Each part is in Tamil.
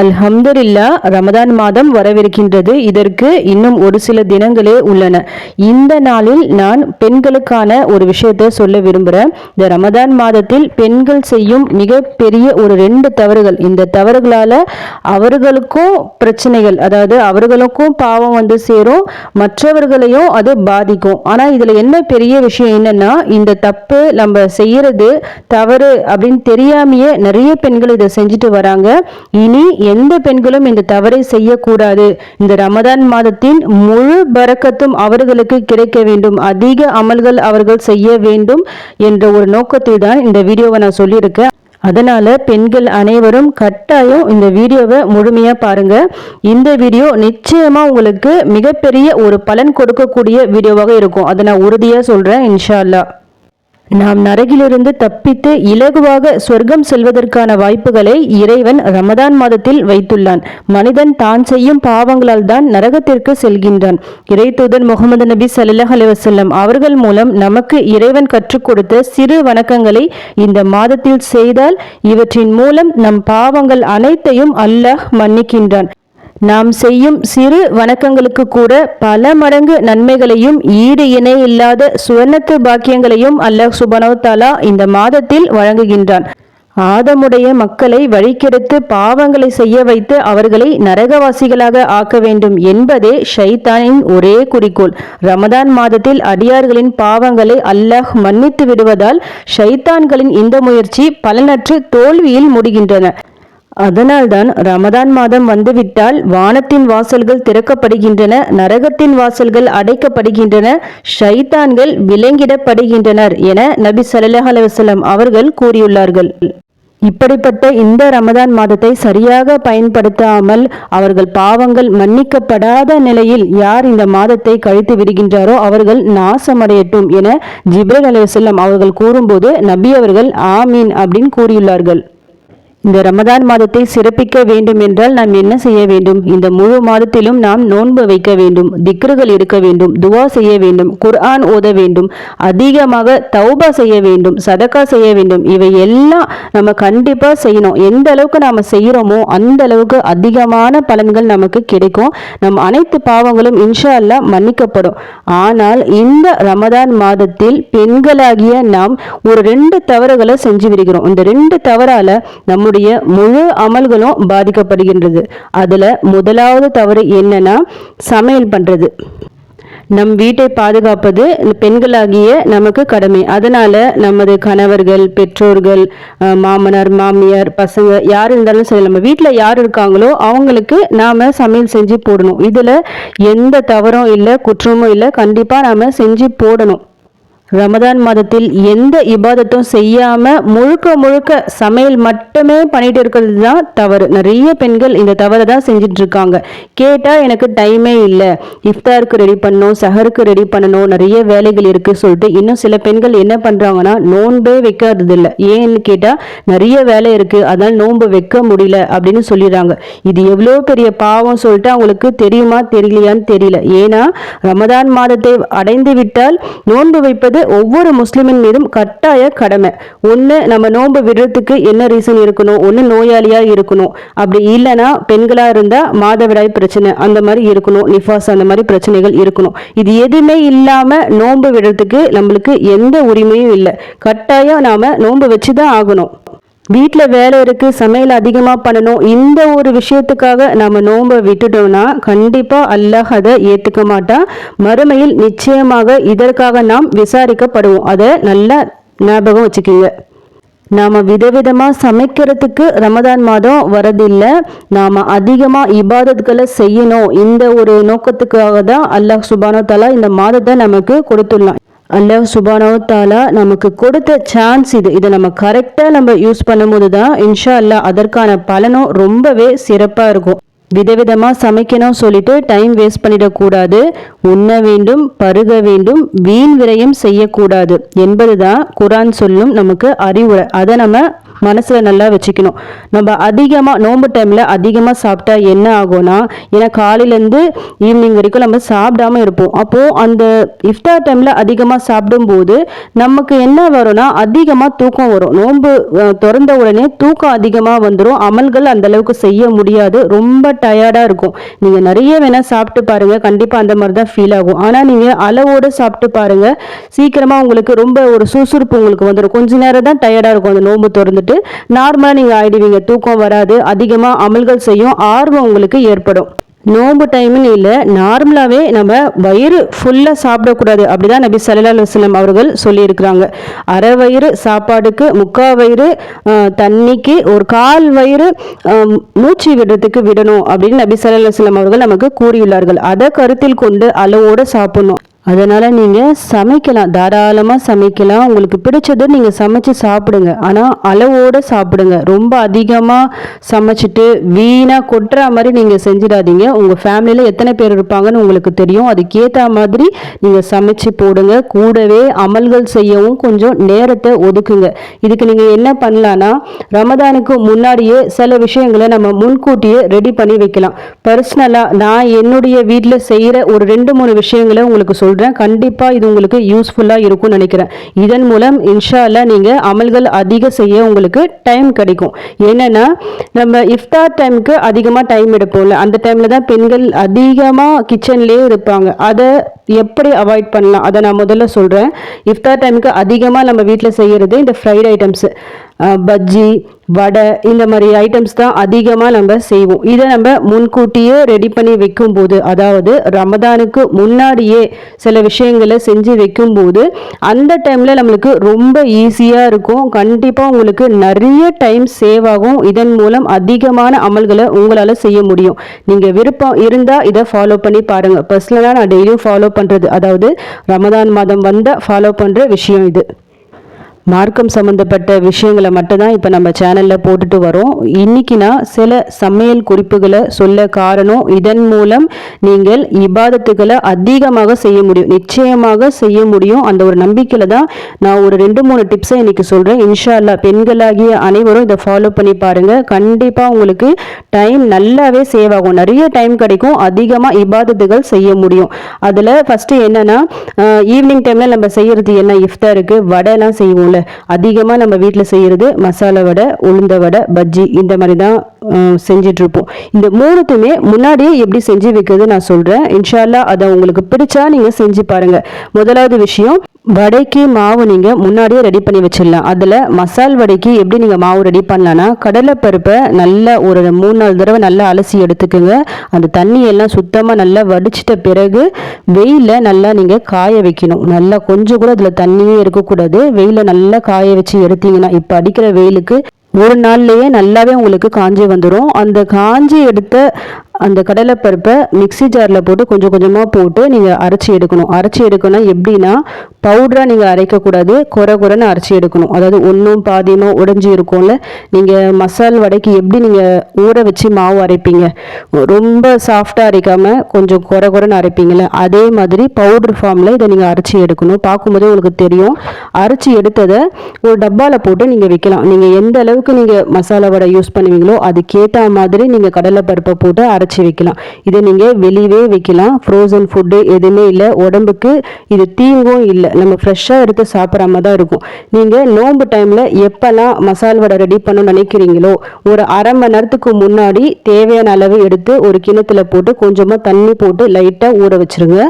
அல்ஹம்துல்லா ரமதான் மாதம் வரவிருக்கின்றது. இதற்கு இன்னும் ஒரு சில தினங்களே உள்ளன. இந்த நாளில் நான் பெண்களுக்கான ஒரு விஷயத்தை சொல்ல விரும்புகிறேன் இந்த ரமதான் மாதத்தில் பெண்கள் செய்யும் மிகப்பெரிய ஒரு ரெண்டு தவறுகள். இந்த தவறுகளால் அவர்களுக்கும் பிரச்சனைகள் அதாவது அவர்களுக்கும் பாவம் வந்து சேரும் மற்றவர்களையும் அது பாதிக்கும். ஆனால் இதில் என்ன பெரிய விஷயம் என்னன்னா இந்த தப்பு நம்ம செய்யறது தவறு அப்படின்னு தெரியாமையே நிறைய பெண்கள் இதை செஞ்சுட்டு வராங்க. இனி எந்த பெண்களும் இந்த தவறை செய்யக்கூடாது. இந்த ரமதான் மாதத்தின் முழு பரக்கத்தும் அவர்களுக்கு கிடைக்க வேண்டும். அதிக அமல்கள் அவர்கள் செய்ய வேண்டும் என்ற ஒரு நோக்கத்தில் தான் இந்த வீடியோவை நான் சொல்லியிருக்கேன். அதனால பெண்கள் அனைவரும் கட்டாயம் இந்த வீடியோவை முழுமையா பாருங்க. இந்த வீடியோ நிச்சயமா உங்களுக்கு மிகப்பெரிய ஒரு பலன் கொடுக்கக்கூடிய வீடியோவாக இருக்கும். அதை நான் உறுதியா சொல்றேன் இன்ஷா அல்லாஹ் நாம் நரகிலிருந்து தப்பித்து இலகுவாக சொர்க்கம் செல்வதற்கான வாய்ப்புகளை இறைவன் ரமதான் மாதத்தில் வைத்துள்ளான். மனிதன் தான் செய்யும் பாவங்களால் தான் நரகத்திற்கு செல்கின்றான். இறைத்தூதன் முகமது நபி சல்லாஹ் அலுவலம் அவர்கள் மூலம் நமக்கு இறைவன் கற்றுக் கொடுத்த சிறு வணக்கங்களை இந்த மாதத்தில் செய்தால் இவற்றின் மூலம் நம் பாவங்கள் அனைத்தையும் அல்லாஹ் மன்னிக்கின்றான். நாம் செய்யும் சிறு வணக்கங்களுக்கு கூட பல மடங்கு நன்மைகளையும் ஈடு இணை இல்லாத சுவர்ணத்து பாக்கியங்களையும் அல்லாஹ் சுபனோ தாலா இந்த மாதத்தில் வழங்குகின்றான். ஆதமுடைய மக்களை வழிக்கெடுத்து பாவங்களை செய்ய வைத்து அவர்களை நரகவாசிகளாக ஆக்க வேண்டும் என்பதே ஷைத்தானின் ஒரே குறிக்கோள். ரமதான் மாதத்தில் அடியார்களின் பாவங்களை அல்லாஹ் மன்னித்து விடுவதால் ஷைத்தான்களின் இந்த முயற்சி பலனற்று தோல்வியில் முடிகின்றன. அதனால்தான் ரமதான் மாதம் வந்துவிட்டால் வானத்தின் வாசல்கள் திறக்கப்படுகின்றன நரகத்தின் வாசல்கள் அடைக்கப்படுகின்றன ஷைத்தான்கள் விலங்கிடப்படுகின்றனர் என நபி சல்லாஹ் அலுவலம் அவர்கள் கூறியுள்ளார்கள். இப்படிப்பட்ட இந்த ரமதான் மாதத்தை சரியாக பயன்படுத்தாமல் அவர்கள் பாவங்கள் மன்னிக்கப்படாத நிலையில் யார் இந்த மாதத்தை கழித்து விடுகின்றாரோ அவர்கள் நாசமடையட்டும் என ஜிப்ரல் அலுவலம் அவர்கள் கூறும்போது நபி அவர்கள் ஆமீன் அப்படின்னு கூறியுள்ளார்கள். இந்த ரமதான் மாதத்தை சிறப்பிக்க வேண்டும் என்றால் நாம் என்ன செய்ய வேண்டும்? இந்த முழு மாதத்திலும் நாம் நோன்பு வைக்க வேண்டும் திக்ருகள் இருக்க வேண்டும் துவா செய்ய வேண்டும் குர்ஆன் ஓத வேண்டும் அதிகமாக தௌபா செய்ய வேண்டும் சதக்கா செய்ய வேண்டும். இவை எல்லாம் நம்ம கண்டிப்பா செய்யணும். எந்த அளவுக்கு நாம செய்யறோமோ அந்த அளவுக்கு அதிகமான பலன்கள் நமக்கு கிடைக்கும். நம் அனைத்து பாவங்களும் இன்ஷா அல்லா மன்னிக்கப்படும். ஆனால் இந்த ரமதான் மாதத்தில் பெண்களாகிய நாம் ஒரு ரெண்டு தவறுகளை செஞ்சு விடுகிறோம் இந்த ரெண்டு தவறால நம்முடைய நம்முடைய முழு அமல்களும் பாதிக்கப்படுகின்றது. அதுல முதலாவது தவறு என்னன்னா சமையல் பண்றது. நம் வீட்டை பாதுகாப்பது பெண்களாகிய நமக்கு கடமை. அதனால நமது கணவர்கள் பெற்றோர்கள் மாமனார் மாமியார் பசங்க யார் இருந்தாலும் சரி நம்ம வீட்டில் யார் இருக்காங்களோ அவங்களுக்கு நாம சமையல் செஞ்சு போடணும். இதில் எந்த தவறும் இல்லை குற்றமும் இல்லை. கண்டிப்பாக நாம செஞ்சு போடணும். ரமதான் மாதத்தில் எந்த இபாதத்தும் செய்யாம முழுக்க முழுக்க சமையல் மட்டுமே பண்ணிட்டு இருக்கிறது தான் தவறு. நிறைய பெண்கள் இந்த தவறை தான் செஞ்சுட்டு இருக்காங்க. கேட்டா எனக்கு டைமே இல்லை. இஃப்தாருக்கு ரெடி பண்ணணும் சஹருக்கு ரெடி பண்ணணும் நிறைய வேலைகள் இருக்கு சொல்லிட்டு இன்னும் சில பெண்கள் என்ன பண்றாங்கன்னா நோன்பே வைக்கிறது இல்லை ஏன்னு கேட்டா நிறைய வேலை இருக்கு. அதனால நோன்பு வைக்க முடியல அப்படின்னு சொல்லிடுறாங்க. இது எவ்வளோ பெரிய பாவம் சொல்லிட்டு அவங்களுக்கு தெரியுமா தெரியலையான்னு தெரியல. ஏன்னா ரமதான் மாதத்தை அடைந்து விட்டால் நோன்பு வைப்பது என்பது ஒவ்வொரு முஸ்லிமின் மீதும் கட்டாய கடமை. ஒன்று நம்ம நோன்பு விடுறதுக்கு என்ன ரீசன் இருக்கணும்? ஒன்று நோயாளியாக இருக்கணும். அப்படி இல்லைன்னா பெண்களாக இருந்தால் மாதவிடாய் பிரச்சனை அந்த மாதிரி இருக்கணும். நிஃபாஸ் அந்த மாதிரி பிரச்சனைகள் இருக்கணும். இது எதுவுமே இல்லாமல் நோன்பு விடுறதுக்கு நம்மளுக்கு எந்த உரிமையும் இல்லை. கட்டாயம் நாம் நோன்பு வச்சுதான் ஆகணும். வீட்டில் வேலை இருக்குது சமையல் அதிகமாக பண்ணணும் இந்த ஒரு விஷயத்துக்காக நம்ம நோன்பை விட்டுட்டோம்னா கண்டிப்பாக அல்லாஹ் அதை ஏற்றுக்க மாட்டான். மறுமையில் நிச்சயமாக இதற்காக நாம் விசாரிக்கப்படுவோம். அதை நல்லா ஞாபகம் வச்சுக்கோங்க. நாம் விதவிதமாக சமைக்கிறதுக்கு ரமதான் மாதம் வரதில்லை. நாம் அதிகமாக இபாதத்களை செய்யணும். இந்த ஒரு நோக்கத்துக்காக தான் அல்லாஹ் சுபானோ தலா இந்த மாதத்தை நமக்கு கொடுத்துடலாம் அல்லாஹ் சுபானோ தாலா நமக்கு கொடுத்த சான்ஸ் இது. இதை நம்ம கரெக்டாக நம்ம யூஸ் பண்ணும்போது தான் இன்ஷா அல்லா அதற்கான பலனும் ரொம்பவே சிறப்பாக இருக்கும். விதவிதமாக சமைக்கணும் சொல்லிட்டு டைம் வேஸ்ட் பண்ணிடக்கூடாது. உண்ண வேண்டும் பருக வேண்டும் வீண் விரயம் செய்யக்கூடாது என்பது தான் குரான் சொல்லும் நமக்கு அறிவுரை. அதை நம்ம மனசில் நல்லா வச்சுக்கணும். நம்ம அதிகமாக நோன்பு டைமில் அதிகமாக சாப்பிட்டா என்ன ஆகும்னா ஏன்னா காலையிலேருந்து ஈவினிங் வரைக்கும் நம்ம சாப்பிடாம இருப்போம். அப்போது அந்த இஃப்தார் டைமில் அதிகமாக சாப்பிடும்போது நமக்கு என்ன வரும்னா அதிகமாக தூக்கம் வரும். நோன்பு திறந்த உடனே தூக்கம் அதிகமாக வந்துடும் அமல்கள் அந்த அளவுக்கு செய்ய முடியாது. ரொம்ப டயர்டாக இருக்கும். நீங்கள் நிறைய வேணால் சாப்பிட்டு பாருங்கள் கண்டிப்பாக அந்த மாதிரி தான் ஃபீல் ஆகும். ஆனால் நீங்கள் அளவோடு சாப்பிட்டு பாருங்கள் சீக்கிரமாக உங்களுக்கு ரொம்ப ஒரு சுறுசுறுப்பு உங்களுக்கு வந்துடும் கொஞ்ச நேரம் தான் டயர்டாக இருக்கும் அந்த நோன்பு திறந்துட்டு. நார்மலாக நீங்கள் ஆயிடுவீங்க. தூக்கம் வராது. அதிகமாக அமல்கள் செய்யும் ஆர்வம் உங்களுக்கு ஏற்படும். நோன்பு டைம்னு இல்லை நார்மலாகவே நம்ம வயிறு ஃபுல்லாக சாப்பிடக்கூடாது. அப்படிதான் நபி சல்லா அலுவலம் அவர்கள் சொல்லியிருக்கிறாங்க. அரை வயிறு சாப்பாடுக்கு முக்கால் வயிறு தண்ணிக்கு ஒரு கால் வயிறு மூச்சு விடுறதுக்கு விடணும் அப்படின்னு நபி சல்லா அலுவலம் அவர்கள் நமக்கு கூறியுள்ளார்கள். அதை கருத்தில் கொண்டு அளவோடு சாப்பிடணும். அதனால் நீங்கள் சமைக்கலாம். தாராளமாக சமைக்கலாம். உங்களுக்கு பிடிச்சது நீங்கள் சமைச்சு சாப்பிடுங்க. ஆனால் அளவோடு சாப்பிடுங்க. ரொம்ப அதிகமாக சமைச்சிட்டு வீணாக கொட்டுற மாதிரி நீங்கள் செஞ்சிடாதீங்க. உங்கள் ஃபேமிலியில் எத்தனை பேர் இருப்பாங்கன்னு உங்களுக்கு தெரியும். அதுக்கேற்ற மாதிரி நீங்கள் சமைச்சு போடுங்க. கூடவே அமல்கள் செய்யவும் கொஞ்சம் நேரத்தை ஒதுக்குங்க. இதுக்கு நீங்கள் என்ன பண்ணலான்னா ரமதானுக்கு முன்னாடியே சில விஷயங்களை நம்ம முன்கூட்டியே ரெடி பண்ணி வைக்கலாம். பர்சனலாக நான் என்னுடைய வீட்டில் செய்கிற ஒரு ரெண்டு மூணு விஷயங்களை உங்களுக்கு சொல்கிறேன் சொல்கிறேன் கண்டிப்பாக இது உங்களுக்கு யூஸ்ஃபுல்லாக இருக்கும்னு நினைக்கிறேன். இதன் மூலம் இன்ஷால்ல நீங்கள் அமல்கள் அதிக செய்ய உங்களுக்கு டைம் கிடைக்கும். என்னென்னா நம்ம இஃப்தார் டைமுக்கு அதிகமாக டைம் எடுப்போம்ல. அந்த டைமில் தான் பெண்கள் அதிகமாக கிச்சன்லேயே இருப்பாங்க. அதை எப்படி அவாய்ட் பண்ணலாம்? அதை நான் முதல்ல சொல்கிறேன் இஃப்தார் டைமுக்கு அதிகமாக நம்ம வீட்டில் செய்கிறது இந்த ஃப்ரைட் ஐட்டம்ஸு பஜ்ஜி வடை இந்த மாதிரி ஐட்டம்ஸ் தான் அதிகமாக நம்ம செய்வோம். இதை நம்ம முன்கூட்டியே ரெடி பண்ணி வைக்கும்போது அதாவது ரமதானுக்கு முன்னாடியே சில விஷயங்களை செஞ்சு வைக்கும்போது அந்த டைமில் நம்மளுக்கு ரொம்ப ஈஸியாக இருக்கும். கண்டிப்பாக உங்களுக்கு நிறைய டைம் சேவ் ஆகும். இதன் மூலம் அதிகமான அமல்களை உங்களால் செய்ய முடியும். நீங்கள் விருப்பம் இருந்தால் இதை ஃபாலோ பண்ணி பாருங்கள் பர்சனலாக நான் டெய்லியும் ஃபாலோ பண்ணுறது அதாவது ரமதான் மாதம் வந்தால் ஃபாலோ பண்ணுற விஷயம் இது. மார்க்கம் சம்மந்தப்பட்ட விஷயங்களை மட்டும்தான் இப்போ நம்ம சேனலில் போட்டுட்டு வரோம். இன்னைக்கு நான் சில சமையல் குறிப்புகளை சொல்ல காரணம் இதன் மூலம் நீங்கள் இபாதத்துகளை அதிகமாக செய்ய முடியும். நிச்சயமாக செய்ய முடியும். அந்த ஒரு நம்பிக்கையில் தான் நான் ஒரு ரெண்டு மூணு டிப்ஸை இன்றைக்கி சொல்கிறேன் இன்ஷா அல்லாஹ் பெண்களாகிய அனைவரும் இதை ஃபாலோ பண்ணி பாருங்கள் கண்டிப்பாக உங்களுக்கு டைம் நல்லாவே சேவ் ஆகும். நிறைய டைம் கிடைக்கும். அதிகமாக இபாதத்துகள் செய்ய முடியும். அதில் ஃபஸ்ட்டு என்னென்னா ஈவினிங் டைமில் நம்ம செய்கிறது என்ன? இஃப்தாருக்கு வடைலாம் செய்வோம்ல. அதிகமாக நம்ம வீட்டில் செய்கிறது மசாலா வடை உளுந்த வடை பஜ்ஜி இந்த மாதிரி தான் செஞ்சிட்ருப்போம். செஞ்சுட்டு இருப்போம் இந்த மூணுத்தையுமே முன்னாடியே எப்படி செஞ்சு வைக்கிறது நான் சொல்கிறேன் இன்ஷால்லா அதை உங்களுக்கு பிடிச்சா நீங்கள் செஞ்சு பாருங்கள் முதலாவது விஷயம் வடைக்கு மாவு நீங்கள் முன்னாடியே ரெடி பண்ணி வச்சிடலாம். அதில் மசால் வடைக்கு எப்படி நீங்கள் மாவு ரெடி பண்ணலான்னா கடலைப்பருப்பை நல்லா ஒரு மூணு நாலு தடவை நல்லா அலசி எடுத்துக்கோங்க. அந்த தண்ணியெல்லாம் சுத்தமாக நல்லா வடிச்சிட்ட பிறகு வெயிலில் நல்லா நீங்கள் காய வைக்கணும். நல்லா கொஞ்சம் கூட அதில் தண்ணியே இருக்கக்கூடாது. வெயிலில் நல்லா காய வச்சு எடுத்தீங்கன்னா இப்போ அடிக்கிற வெயிலுக்கு ஒரு நாள்லயே நல்லாவே உங்களுக்கு காஞ்சி வந்துடும் அந்த காஞ்சி எடுத்த அந்த கடலைப்பருப்பை மிக்ஸி ஜாரில் போட்டு கொஞ்சம் கொஞ்சமாக போட்டு நீங்கள் அரைச்சி எடுக்கணும். அரைச்சி எடுக்கணும் எப்படின்னா பவுடராக நீங்கள் அரைக்கக்கூடாது குறை குறைன்னு அரைச்சி எடுக்கணும். அதாவது ஒன்றும் பாதியமாக உடஞ்சி இருக்கும்ல. நீங்கள் மசால் வடைக்கு எப்படி நீங்கள் ஊற வச்சு மாவு அரைப்பீங்க? ரொம்ப சாஃப்டாக அரைக்காமல் கொஞ்சம் குறை குறைன்னு அரைப்பீங்கள்ல அதே மாதிரி பவுடர் ஃபார்மில் இதை நீங்கள் அரைச்சி எடுக்கணும். பார்க்கும்போதே உங்களுக்கு தெரியும். அரைச்சி எடுத்ததை ஒரு டப்பாவில் போட்டு நீங்கள் வைக்கலாம். நீங்கள் எந்த அளவுக்கு நீங்கள் மசாலா வடை யூஸ் பண்ணுவீங்களோ அதுக்கேற்ற மாதிரி நீங்கள் கடலைப்பருப்பை போட்டு அரை அடைச்சி வைக்கலாம். இதை நீங்கள் வெளியவே வைக்கலாம். ஃப்ரோசன் ஃபுட்டு எதுவுமே இல்லை. உடம்புக்கு இது தீங்கும் இல்லை. நம்ம ஃப்ரெஷ்ஷாக எடுத்து சாப்பிட்றாம மாதிரி தான் இருக்கும். நீங்கள் நோம்பு டைமில் எப்போல்லாம் மசால் வடை ரெடி பண்ணணும்னு நினைக்கிறீங்களோ ஒரு அரை மணி நேரத்துக்கு முன்னாடி தேவையான அளவு எடுத்து ஒரு கிணத்துல போட்டு கொஞ்சமாக தண்ணி போட்டு லைட்டாக ஊற வச்சிருங்க.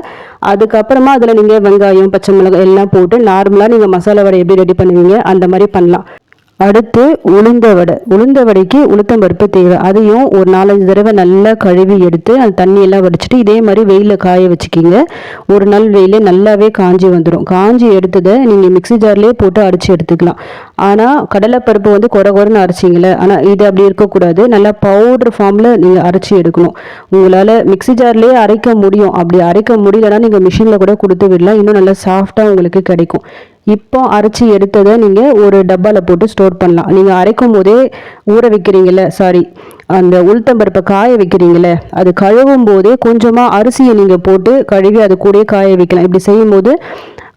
அதுக்கப்புறமா அதில் நீங்கள் வெங்காயம் பச்சை மிளகாய் எல்லாம் போட்டு நார்மலாக நீங்கள் மசாலா வடை எப்படி ரெடி பண்ணுவீங்க அந்த மாதிரி பண்ணலாம். அடுத்து உளுந்த வடை உளுந்த வடைக்கு உளுத்தம் பருப்பு தேவை. அதையும் ஒரு நாலஞ்சு தடவை நல்லா கழுவி எடுத்து அந்த தண்ணியெல்லாம் வடிச்சிட்டு இதே மாதிரி வெயிலில் காய வச்சுக்கிங்க. ஒரு நாள் வெயிலே நல்லாவே காஞ்சி வந்துடும் காஞ்சி எடுத்ததை நீங்கள் மிக்ஸி ஜார்லேயே போட்டு அடித்து எடுத்துக்கலாம். ஆனால் கடலைப்பருப்பு வந்து குறை குறைன்னு அரைச்சிங்களே ஆனால் இது அப்படி இருக்கக்கூடாது. நல்லா பவுடர் ஃபார்மில் நீங்கள் அரைச்சி எடுக்கணும். உங்களால் மிக்ஸி ஜார்லேயே அரைக்க முடியும். அப்படி அரைக்க முடியலன்னா நீங்கள் மிஷினில் கூட கொடுத்து விடலாம். இன்னும் நல்லா சாஃப்டாக உங்களுக்கு கிடைக்கும். இப்போ அரைச்சி எடுத்ததை நீங்கள் ஒரு டப்பாவில் போட்டு ஸ்டோர் பண்ணலாம். நீங்கள் அரைக்கும் போதே ஊற வைக்கிறீங்கள சாரி அந்த உளுத்தம்பருப்பை காய வைக்கிறீங்களே அது கழுவும் போதே கொஞ்சமாக அரிசியை நீங்கள் போட்டு கழுவி அது கூடயே காய வைக்கலாம். இப்படி செய்யும்போது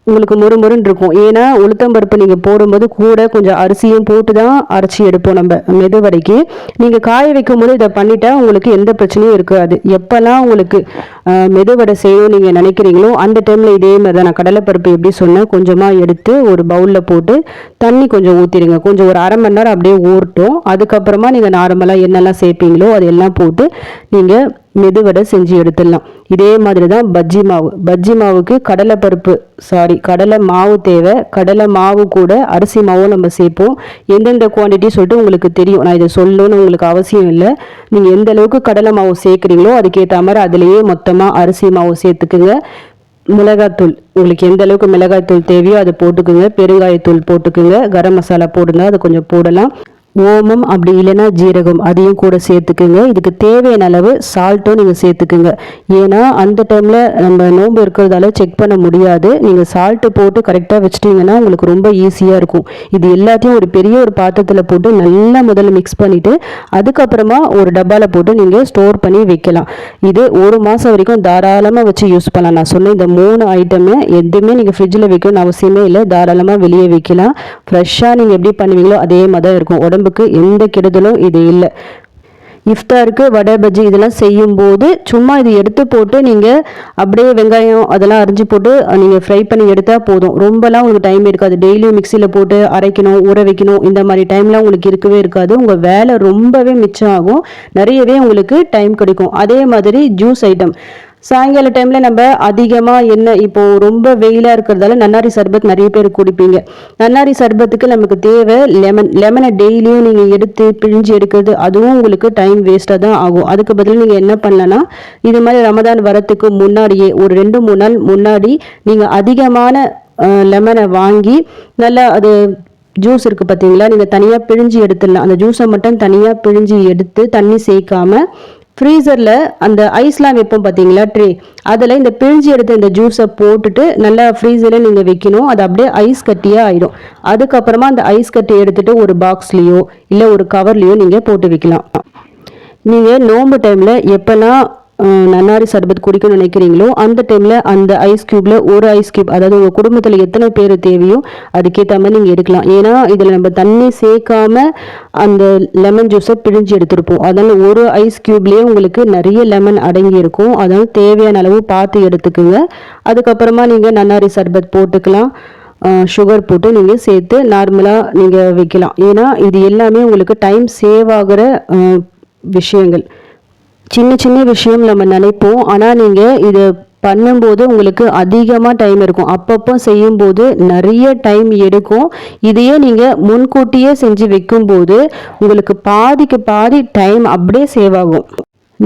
உங்களுக்கு முறுமுறுன்னு இருக்கும். ஏன்னா உளுத்தம்பருப்பு நீங்கள் போடும்போது கூட கொஞ்சம் அரிசியும் போட்டு தான் அரைச்சி எடுப்போம் நம்ம மெதுவரைக்கு நீங்கள் காய வைக்கும் போது இதை பண்ணிட்டா உங்களுக்கு எந்த பிரச்சனையும் இருக்காது. எப்போல்லாம் உங்களுக்கு மெதுவடை செய்யணும் நீங்கள் நினைக்கிறீங்களோ அந்த டைமில் இதே மாதிரி தான் நான் கடலைப்பருப்பு எப்படி சொன்னேன் கொஞ்சமாக எடுத்து ஒரு பவுலில் போட்டு தண்ணி கொஞ்சம் ஊற்றிடுங்க கொஞ்சம் ஒரு அரை மணி நேரம் அப்படியே ஊறட்டும். அதுக்கப்புறமா நீங்கள் நார்மலாக என்னெல்லாம் சேர்ப்பீங்களோ அதெல்லாம் போட்டு நீங்கள் மெதுவடை செஞ்சு எடுத்துடலாம். இதே மாதிரி தான் பஜ்ஜி மாவு. பஜ்ஜி மாவுக்கு கடலை பருப்பு சாரி கடலை மாவு தேவை. கடலை மாவு கூட அரிசி மாவும் நம்ம சேர்ப்போம். எந்தெந்த குவாண்டிட்டி சொல்லிட்டு உங்களுக்கு தெரியும். நான் இதை சொல்லணும்னு உங்களுக்கு அவசியம் இல்லை. நீங்கள் எந்த அளவுக்கு கடலை மாவு சேர்க்குறீங்களோ அதுக்கேற்ற மாதிரி அதுலேயே மொத்தமாக அரிசி மாவு சேர்த்துக்குங்க. மிளகாத்தூள் உங்களுக்கு எந்த அளவுக்கு மிளகாய்த்தூள் தேவையோ அதை போட்டுக்குங்க. பெருங்காயத்தூள் போட்டுக்குங்க. கரம் மசாலா போடுங்க. அது கொஞ்சம் போடலாம். ஓமம் அப்படி இல்லைன்னா ஜீரகம் அதையும் கூட சேர்த்துக்குங்க. இதுக்கு தேவையான அளவு சால்ட்டும் நீங்கள் சேர்த்துக்குங்க. ஏன்னா அந்த டைமில் நம்ம நோன்பு இருக்கிறதால செக் பண்ண முடியாது. நீங்கள் சால்ட்டு போட்டு கரெக்டாக வச்சிட்டிங்கன்னா உங்களுக்கு ரொம்ப ஈஸியாக இருக்கும். இது எல்லாத்தையும் ஒரு பெரிய ஒரு பாத்திரத்தில் போட்டு நல்லா முதல்ல மிக்ஸ் பண்ணிவிட்டு அதுக்கப்புறமா ஒரு டப்பாவில் போட்டு நீங்கள் ஸ்டோர் பண்ணி வைக்கலாம். இது ஒரு மாதம் வரைக்கும் தாராளமாக வச்சு யூஸ் பண்ணலாம். நான் சொன்ன இந்த மூணு ஐட்டமே எதுவுமே நீங்கள் ஃப்ரிட்ஜில் வைக்கணும்னு அவசியமே இல்லை. தாராளமாக வெளியே வைக்கலாம். ஃப்ரெஷ்ஷாக நீங்கள் எப்படி பண்ணுவீங்களோ அதே மாதிரி தான் இருக்கும். உடம்புக்கு எந்த கெடுதலும் இது இல்லை. இஃப்தாருக்கு வடை பஜ்ஜி இதெல்லாம் செய்யும்போது சும்மா இது எடுத்து போட்டு நீங்கள் அப்படியே வெங்காயம் அதெல்லாம் அரிஞ்சு போட்டு நீங்கள் ஃப்ரை பண்ணி எடுத்தால் போதும். ரொம்பலாம் உங்களுக்கு டைம் இருக்காது. டெய்லியும் மிக்சியில் போட்டு அரைக்கணும் ஊற வைக்கணும். இந்த மாதிரி டைம்லாம் உங்களுக்கு இருக்கவே இருக்காது. உங்கள் வேலை ரொம்பவே மிச்சம் ஆகும். நிறையவே உங்களுக்கு டைம் கிடைக்கும். அதே மாதிரி ஜூஸ் ஐட்டம் சாயங்கால டைமில் நம்ம அதிகமாக என்ன இப்போ ரொம்ப வெயிலாக இருக்கிறதால நன்னாரி சர்பத் நிறைய பேர் குடிப்பீங்க. நன்னாரி சர்பத்துக்கு நமக்கு தேவை லெமன் லெமனை டெய்லியும் நீங்கள் எடுத்து பிழிஞ்சு எடுக்கிறது அதுவும் உங்களுக்கு டைம் வேஸ்ட்டாக தான் ஆகும். அதுக்கு பதில் நீங்கள் என்ன பண்ணலன்னா இது மாதிரி ரமதான் வரத்துக்கு முன்னாடியே ஒரு ரெண்டு மூணு நாள் முன்னாடி நீங்கள் அதிகமான லெமனை வாங்கி நல்லா அது ஜூஸ் இருக்குது பார்த்தீங்களா நீங்கள் தனியாக பிழிஞ்சு எடுத்துடலாம். அந்த ஜூஸை மட்டும் தனியாக பிழிஞ்சு எடுத்து தண்ணி சேர்க்காம ஃப்ரீசரில் அந்த ஐஸ்லாம் வைப்போம் பார்த்தீங்களா ட்ரே அதில் இந்த பிழிஞ்சு எடுத்த இந்த ஜூஸை போட்டுட்டு நல்லா ஃப்ரீசரில் நீங்கள் வைக்கணும். அது அப்படியே ஐஸ் கட்டியாக ஆயிடும். அதுக்கப்புறமா அந்த ஐஸ் கட்டி எடுத்துகிட்டு ஒரு பாக்ஸ்லேயோ இல்லை ஒரு கவர்லேயோ நீங்கள் போட்டு வைக்கலாம். நீங்கள் நோன்பு டைமில் எப்போல்லாம் நன்னாரி சர்பத் குடிக்கணும்னு நினைக்கிறீங்களோ அந்த டைமில் அந்த ஐஸ் க்யூப்பில் ஒரு ஐஸ் க்யூப் அதாவது உங்கள் குடும்பத்தில் எத்தனை பேர் தேவையோ அதுக்கேற்ற மாதிரி நீங்கள் எடுக்கலாம். ஏன்னா இதில் நம்ம தண்ணி சேர்க்காம அந்த லெமன் ஜூஸை பிழிஞ்சு எடுத்திருப்போம். அதனால் ஒரு ஐஸ் க்யூப்லேயே உங்களுக்கு நிறைய லெமன் அடங்கி இருக்கும். அதனால் தேவையான அளவு பார்த்து எடுத்துக்குங்க. அதுக்கப்புறமா நீங்கள் நன்னாரி சர்பத் போட்டுக்கலாம். சுகர் போட்டு நீங்கள் சேர்த்து நார்மலாக நீங்கள் வைக்கலாம். ஏன்னா இது எல்லாமே உங்களுக்கு டைம் சேவ் ஆகிற விஷயங்கள். சின்ன சின்ன விஷயம் நம்ம நினைப்போம். ஆனால் நீங்கள் இதை பண்ணும்போது உங்களுக்கு அதிகமாக டைம் இருக்கும். அப்பப்போ செய்யும்போது நிறைய டைம் எடுக்கும். இதையே நீங்கள் முன்கூட்டியே செஞ்சு வைக்கும்போது உங்களுக்கு பாதிக்கு பாதி டைம் அப்படியே சேவ் ஆகும்.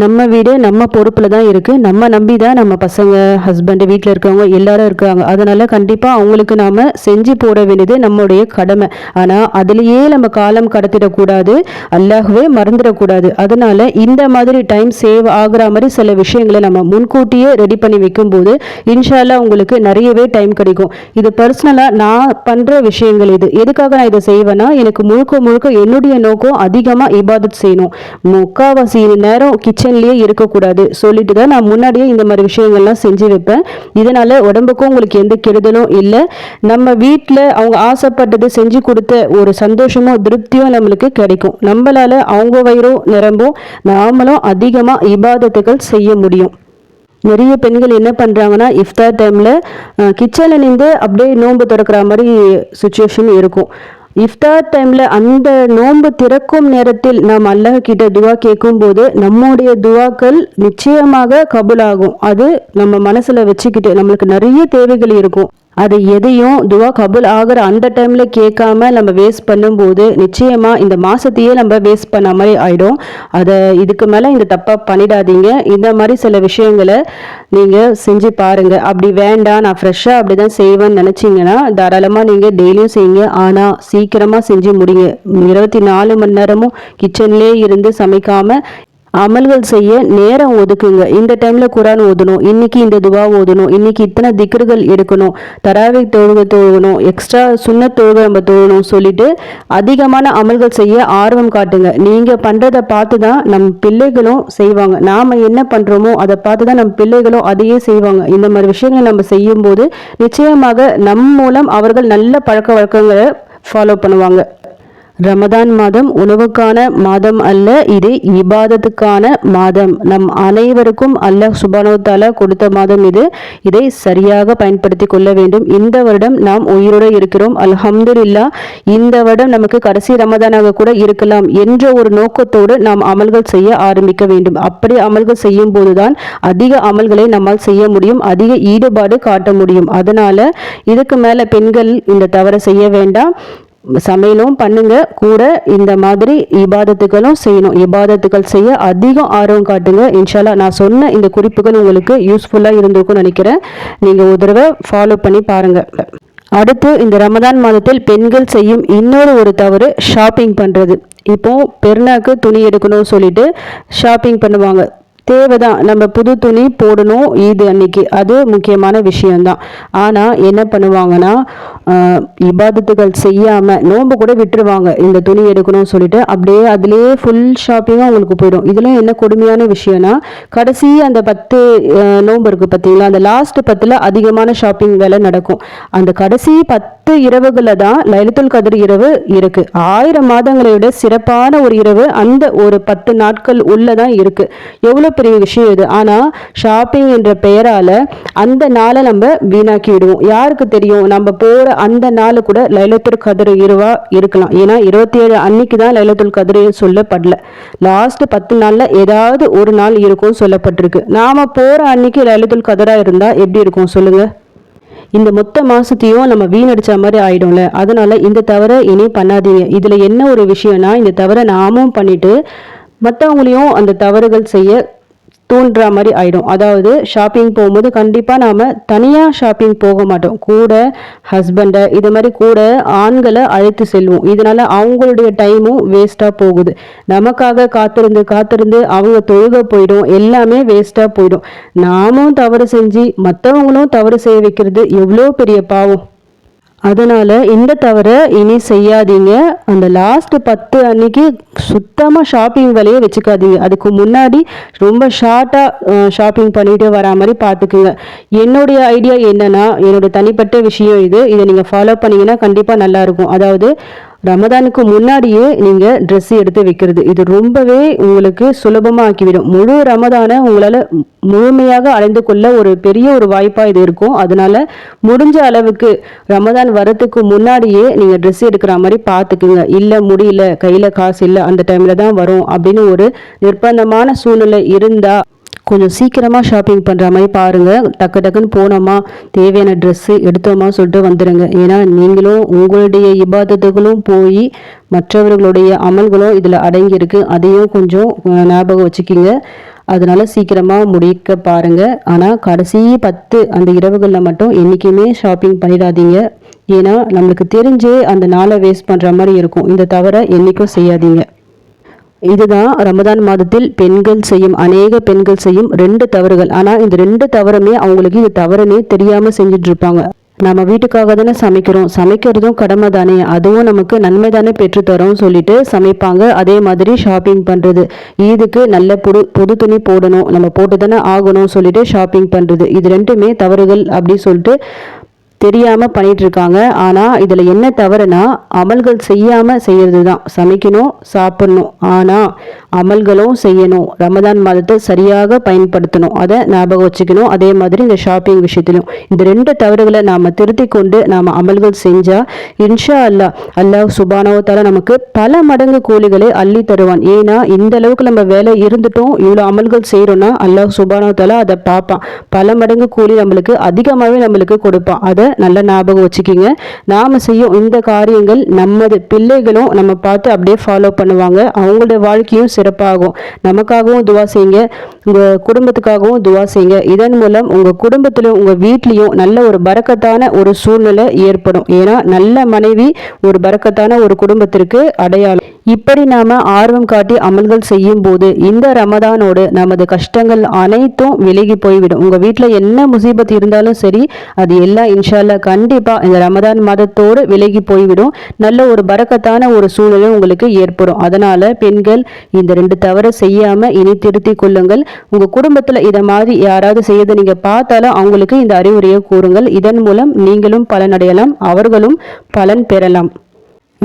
நம்ம வீடு நம்ம பொறுப்பில் தான் இருக்குது நம்ம நம்பி தான் நம்ம பசங்க ஹஸ்பண்டு வீட்டில் இருக்கவங்க எல்லாரும் இருக்காங்க. அதனால் கண்டிப்பாக அவங்களுக்கு நாம் செஞ்சு போட வேண்டியது நம்முடைய கடமை. ஆனால் அதுலேயே நம்ம காலம் கடத்திடக்கூடாது. அல்லாகவே மறந்துடக்கூடாது. அதனால் இந்த மாதிரி டைம் சேவ் ஆகிற மாதிரி சில விஷயங்களை நம்ம முன்கூட்டியே ரெடி பண்ணி வைக்கும்போது இன்ஷால்லா உங்களுக்கு நிறையவே டைம் கிடைக்கும். இது பர்சனலாக நான் பண்ணுற விஷயங்கள் இது. எதுக்காக நான் இதை செய்வேன்னா எனக்கு முழுக்க முழுக்க என்னுடைய நோக்கம் அதிகமாக இபாதத் செய்யணும். முக்காவாசி நேரம் கிச்சன் கிச்சன்லேயே இருக்கக்கூடாது. சொல்லிட்டு தான் நான் முன்னாடியே இந்த மாதிரி விஷயங்கள்லாம் செஞ்சு வைப்பேன். இதனால் உடம்புக்கும் உங்களுக்கு எந்த கெடுதலும் இல்லை. நம்ம வீட்டில் அவங்க ஆசைப்பட்டது செஞ்சு கொடுத்த ஒரு சந்தோஷமும் திருப்தியும் நம்மளுக்கு கிடைக்கும். நம்மளால அவங்க வயிறும் நிரம்பும். நாமளும் அதிகமாக இபாதத்துகள் செய்ய முடியும். நிறைய பெண்கள் என்ன பண்ணுறாங்கன்னா இஃப்தார் டைமில் கிச்சனில் நின்று அப்படியே நோன்பு திறக்கிற மாதிரி சுச்சுவேஷன் இருக்கும். இஃப்தார் டைமில் அந்த நோன்பு திறக்கும் நேரத்தில் நாம் அல்லாஹ் கிட்ட துவா கேட்கும்போது நம்முடைய துவாக்கள் நிச்சயமாக கபுலாகும். அது நம்ம மனசில் வச்சுக்கிட்டு நம்மளுக்கு நிறைய தேவைகள் இருக்கும். அது எதையும் துவா கபுல் ஆகிற அந்த டைமில் கேட்காம நம்ம வேஸ்ட் பண்ணும்போது நிச்சயமாக இந்த மாதத்தையே நம்ம வேஸ்ட் பண்ண மாதிரி ஆகிடும் அதை இதுக்கு மேலே இந்த தப்பாக பண்ணிடாதீங்க. இந்த மாதிரி சில விஷயங்களை நீங்கள் செஞ்சு பாருங்கள் அப்படி வேண்டாம் நான் ஃப்ரெஷ்ஷாக அப்படி தான் செய்வேன்னு நினச்சிங்கன்னா தாராளமாக நீங்கள் டெய்லியும் செய்யுங்க. ஆனால் சீக்கிரமாக செஞ்சு முடிங்க. இருபத்தி நாலு மணி நேரமும் கிச்சன்லேயே இருந்து சமைக்காமல் அமல்கள் செய்ய நேரம் ஒதுக்குங்க. இந்த டைம்ல குரான் ஓதணும் இன்னைக்கு இந்த துவா ஓதணும் இன்னைக்கு இத்தனை திக்கர்கள் எடுக்கணும் தராவை தொழுக தொழுகணும் எக்ஸ்ட்ரா சுண்ண தொழுக நம்ம தொழணும் சொல்லிட்டு அதிகமான அமல்கள் செய்ய ஆர்வம் காட்டுங்க. நீங்க பண்றதை பார்த்து தான் நம் பிள்ளைகளும் செய்வாங்க. நாம என்ன பண்றோமோ அதை பார்த்து தான் நம் பிள்ளைகளும் அதையே செய்வாங்க. இந்த மாதிரி விஷயங்களை நம்ம செய்யும் போது நிச்சயமாக நம் மூலம் அவர்கள் நல்ல பழக்க வழக்கங்களை ஃபாலோ பண்ணுவாங்க. ரமதான் மாதம் உணவுக்கான மாதம் அல்ல இது இபாதத்துக்கான மாதம். நம் அனைவருக்கும் அல்லாஹ் சுபானோத்தால கொடுத்த மாதம் இது. இதை சரியாக பயன்படுத்தி கொள்ள வேண்டும். இந்த வருடம் நாம் உயிரோடு இருக்கிறோம். அல்ஹம்துலில்லா இந்த வருடம் நமக்கு கடைசி ரமதானாக கூட இருக்கலாம் என்ற ஒரு நோக்கத்தோடு நாம் அமல்கள் செய்ய ஆரம்பிக்க வேண்டும். அப்படி அமல்கள் செய்யும் போதுதான் அதிக அமல்களை நம்மால் செய்ய முடியும் அதிக ஈடுபாடு காட்ட முடியும். அதனால இதுக்கு மேல பெண்கள் இந்த தவறை செய்ய வேண்டாம். சமையலும் பண்ணுங்க. கூட இந்த மாதிரி இபாதத்துகளும் செய்யணும். இபாதத்துகள் செய்ய அதிகம் ஆர்வம் காட்டுங்க. இன்ஷால்லா நான் சொன்ன இந்த குறிப்புகள் உங்களுக்கு யூஸ்ஃபுல்லாக இருந்திருக்கும்னு நினைக்கிறேன். நீங்கள் ஒரு தடவை ஃபாலோ பண்ணி பாருங்கள் அடுத்து இந்த ரமதான் மாதத்தில் பெண்கள் செய்யும் இன்னொரு ஒரு தவறு ஷாப்பிங் பண்ணுறது இப்போது பெருநாக்கு துணி எடுக்கணும்னு சொல்லிட்டு ஷாப்பிங் பண்ணுவாங்க. தேவைதான். நம்ம புது துணி போடணும் ஈது அன்னைக்கு. அது முக்கியமான விஷயம்தான். ஆனால் என்ன பண்ணுவாங்கன்னா இபாதத்துகள் செய்யாமல் நோன்பு கூட விட்டுருவாங்க. இந்த துணி எடுக்கணும்னு சொல்லிட்டு அப்படியே அதுலேயே ஃபுல் ஷாப்பிங்காக அவங்களுக்கு போயிடும். இதெல்லாம் என்ன கொடுமையான விஷயம்னா கடைசி அந்த பத்து நோன்பு இருக்குது பார்த்தீங்களா? அந்த லாஸ்ட் பத்தில் அதிகமான ஷாப்பிங் வேலை நடக்கும். அந்த கடைசி பத்து இரவுகளில் தான் லைலத்துல் கதிர் இரவு இருக்குது ஆயிரம் மாதங்களை விட சிறப்பான ஒரு இரவு அந்த ஒரு பத்து நாட்கள் உள்ளதான் இருக்குது எவ்வளோ பெரிய விஷயம் இது? ஆனால் ஷாப்பிங் என்ற பெயரால் அந்த நாளை நம்ம வீணாக்கி விடுவோம் யாருக்கு தெரியும்? நம்ம போகிற அந்த நாள் கூட லைலத்துல் கதிர் இருவா இருக்கலாம். ஏன்னா இருபத்தி ஏழு அன்னைக்கு தான் லைலத்துல் கதிர் சொல்லப்படல. லாஸ்ட் பத்து நாளில் ஏதாவது ஒரு நாள் இருக்கும் சொல்லப்பட்டிருக்கு. நாம் போகிற அன்னைக்கு லைலத்துல் கதிராக இருந்தால் எப்படி இருக்கும்? சொல்லுங்கள் இந்த மொத்த மாசத்தையும் நம்ம வீணடிச்ச மாதிரி ஆயிடும்ல. அதனால இந்த தவிர இனி பண்ணாதீங்க. இதுல என்ன ஒரு விஷயம்னா இந்த தவிர நாமும் பண்ணிட்டு மற்றவங்களையும் அந்த தவறுகள் செய்ய தூண்டுற மாதிரி ஆகிடும் அதாவது ஷாப்பிங் போகும்போது கண்டிப்பாக நாம் தனியாக ஷாப்பிங் போக மாட்டோம். கூட ஹஸ்பண்டை இது மாதிரி கூட ஆண்களை அழைத்து செல்வோம். இதனால் அவங்களுடைய டைமும் வேஸ்ட்டாக போகுது. நமக்காக காத்திருந்து காத்திருந்து அவங்க தொழுக போயிடும். எல்லாமே வேஸ்ட்டாக போயிடும். நாமும் தவறு செஞ்சு மற்றவங்களும் தவறு செய்ய வைக்கிறது எவ்வளோ பெரிய பாவம். அதனால் இந்த தவிர இனி செய்யாதீங்க. அந்த லாஸ்ட் பத்து அன்னைக்கு சுத்தமாக ஷாப்பிங் விலையை வச்சுக்காதீங்க. அதுக்கு முன்னாடி ரொம்ப ஷார்ட்டாக ஷாப்பிங் பண்ணிட்டு வரா மாதிரி பார்த்துக்குங்க. என்னுடைய ஐடியா என்னன்னா என்னோட தனிப்பட்ட விஷயம் இது. இதை நீங்கள் ஃபாலோ பண்ணிங்கன்னா கண்டிப்பாக நல்லாயிருக்கும் அதாவது ரமதானுக்கு முன்னாடியே நீங்கள் ட்ரெஸ் எடுத்து வைக்கிறது. இது ரொம்பவே உங்களுக்கு சுலபமாக ஆக்கிவிடும் முழு ரமதானை உங்களால் முழுமையாக அடைந்து கொள்ள ஒரு பெரிய ஒரு வாய்ப்பாக இது இருக்கும். அதனால முடிஞ்ச அளவுக்கு ரமதான் வரத்துக்கு முன்னாடியே நீங்கள் ட்ரெஸ் எடுக்கிற மாதிரி பார்த்துக்குங்க இல்லை முடியல கையில் காசு இல்லை அந்த டைமில் தான் வரும் அப்படின்னு ஒரு நிர்பந்தமான சூழ்நிலை இருந்தால் கொஞ்சம் சீக்கிரமாக ஷாப்பிங் பண்ணுற மாதிரி பாருங்கள் டக்கு டக்குன்னு போனோமா தேவையான ட்ரெஸ்ஸு எடுத்தோமா சொல்லிட்டு வந்துடுங்க ஏன்னா நீங்களும் உங்களுடைய இபாதத்துகளும் போய் மற்றவர்களுடைய அமல்களும் இதில் அடங்கியிருக்கு. அதையும் கொஞ்சம் ஞாபகம் வச்சுக்கிங்க. அதனால சீக்கிரமாக முடிக்க பாருங்கள் ஆனால் கடைசி பத்து அந்த இரவுகளில் மட்டும் என்றைக்குமே ஷாப்பிங் பண்ணிடாதீங்க. ஏன்னா நம்மளுக்கு தெரிஞ்சே அந்த நாளை வேஸ்ட் பண்ணுற மாதிரி இருக்கும். இந்த தவிர என்றைக்கும் செய்யாதீங்க. இதுதான் ரமதான் மாதத்தில் பெண்கள் செய்யும் அநேக பெண்கள் செய்யும் ரெண்டு தவறுகள். ஆனால் இந்த ரெண்டு தவறுமே அவங்களுக்கு இது தவறுனே தெரியாமல் செஞ்சுட்டு இருப்பாங்க நம்ம வீட்டுக்காக தானே சமைக்கிறோம். சமைக்கிறதும் கடமை தானே. அதுவும் நமக்கு நன்மை தானே பெற்றுத்தரோம்னு சொல்லிட்டு சமைப்பாங்க. அதே மாதிரி ஷாப்பிங் பண்ணுறது ஈதுக்கு நல்ல புது புது துணி போடணும். நம்ம போட்டு தானே ஆகணும் சொல்லிட்டு ஷாப்பிங் பண்ணுறது இது ரெண்டுமே தவறுகள் அப்படி சொல்லிட்டு தெரியாமல் பண்ணிட்டு இருக்காங்க ஆனால் இதில் என்ன தவறுனா அமல்கள் செய்யாமல் செய்கிறது தான் சமைக்கணும் சாப்பிடணும். ஆனால் அமல்களும் செய்யணும். ரமதான் மாதத்தை சரியாக பயன்படுத்தணும். அதை ஞாபகம் வச்சுக்கணும். அதே மாதிரி இந்த ஷாப்பிங் விஷயத்திலும். இந்த ரெண்டு தவறுகளை நாம் திருத்தி கொண்டு நாம் அமல்கள் செஞ்சால் இன்ஷா அல்லா அல்லாஹ் சுபானவத்தால் நமக்கு பல மடங்கு கூலிகளை அள்ளி தருவான். ஏன்னா இந்த அளவுக்கு நம்ம வேலை இருந்துட்டோம் இவ்வளோ அமல்கள் செய்கிறோன்னா அல்லாஹ் சுபானவத்தால் அதை பார்ப்பான். பல மடங்கு கூலி நம்மளுக்கு அதிகமாகவே நம்மளுக்கு கொடுப்பான். அதை நல்ல ஞாபகம் வச்சுக்கிங்க. நாம் செய்யும் இந்த காரியங்கள் நமது பிள்ளைகளும் நம்ம பார்த்து அப்படியே ஃபாலோ பண்ணுவாங்க. அவங்களோட வாழ்க்கையும் சிறப்பாகும். நமக்காகவும் துவா செய்யுங்க. உங்கள் குடும்பத்துக்காகவும் துவா செய்யுங்க. இதன் மூலம் உங்கள் குடும்பத்திலும் உங்கள் வீட்லேயும் நல்ல ஒரு பறக்கத்தான ஒரு சூழ்நிலை ஏற்படும். ஏன்னா நல்ல மனைவி ஒரு பறக்கத்தான ஒரு குடும்பத்திற்கு அடையாளம். இப்படி நாம ஆர்வம் காட்டி அமல்கள் செய்யும் போது இந்த ரமதானோடு நமது கஷ்டங்கள் அனைத்தும் விலகி போய்விடும். உங்க வீட்டில் என்ன முசீபத் இருந்தாலும் சரி அது எல்லாம் இன்ஷால்லா கண்டிப்பா இந்த ரமதான் மாதத்தோடு விலகி போய்விடும். நல்ல ஒரு பறக்கத்தான ஒரு சூழ்நிலை உங்களுக்கு ஏற்படும். அதனால பெண்கள் இந்த ரெண்டு தவறை செய்யாம இனி திருத்தி கொள்ளுங்கள். உங்க குடும்பத்துல இதை மாதிரி யாராவது செய்யறதை நீங்க பார்த்தாலும் அவங்களுக்கு இந்த அறிவுரையை கூறுங்கள். இதன் மூலம் நீங்களும் பலனடையலாம் அவர்களும் பலன் பெறலாம்.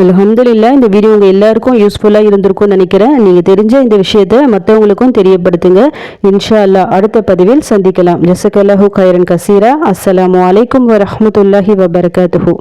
அல்ஹம்துலில்லாஹ் இந்த வீடியோ உங்கள் எல்லாருக்கும் யூஸ்ஃபுல்லாக இருந்திருக்கும்னு நினைக்கிறேன். நீங்கள் தெரிஞ்ச இந்த விஷயத்தை மற்றவங்களுக்கும் தெரியப்படுத்துங்க. இன்ஷா அல்லாஹ் அடுத்த பதிவில் சந்திக்கலாம். ஜசகல்லாஹு கைரன் கசீரா. அஸ்லாம் வலைக்கம் வரமத்துல்லாஹி வபரகாத்துஹு.